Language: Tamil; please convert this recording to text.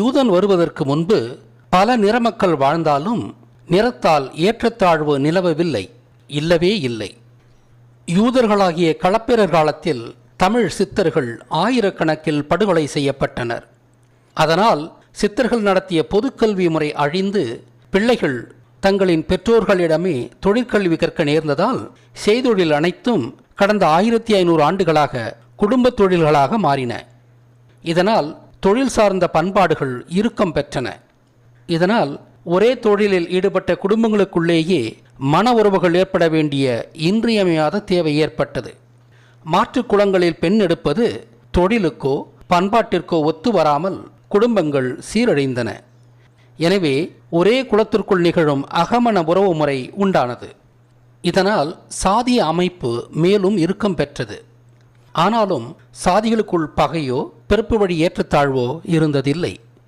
யூதன் வருவதற்கு முன்பு பல நிறமக்கள் வாழ்ந்தாலும் நிறத்தால் ஏற்றத்தாழ்வு நிலவவில்லை இல்லவே இல்லை. யூதர்களாகிய களப்பிரர் காலத்தில் தமிழ் சித்தர்கள் ஆயிரக்கணக்கில் படுகொலை செய்யப்பட்டனர். அதனால் சித்தர்கள் நடத்திய பொதுக்கல்வி முறை அழிந்து பிள்ளைகள் தங்களின் பெற்றோர்களிடமே தொழிற்கல்வி கற்க நேர்ந்ததால் செய்தொழில் அனைத்தும் கடந்த ஆயிரத்தி ஐநூறு ஆண்டுகளாக குடும்பத் தொழில்களாக மாறின. இதனால் தொழில் சார்ந்த பண்பாடுகள் இறுக்கம் பெற்றன. இதனால் ஒரே தொழிலில் ஈடுபட்ட குடும்பங்களுக்குள்ளேயே மன உறவுகள் ஏற்பட வேண்டிய இன்றியமையாத தேவை ஏற்பட்டது. மாற்றுக் குளங்களில் பெண் எடுப்பது தொழிலுக்கோ பண்பாட்டிற்கோ ஒத்து வராமல் குடும்பங்கள் சீரழிந்தன. எனவே ஒரே குலத்திற்குள் நிகழும் அகமண உறவு முறை உண்டானது. இதனால் சாதிய அமைப்பு மேலும் இறுக்கம் பெற்றது. ஆனாலும் சாதிகளுக்குள் பகையோ பிறப்பு வழி ஏற்றத்தாழ்வோ இருந்ததில்லை.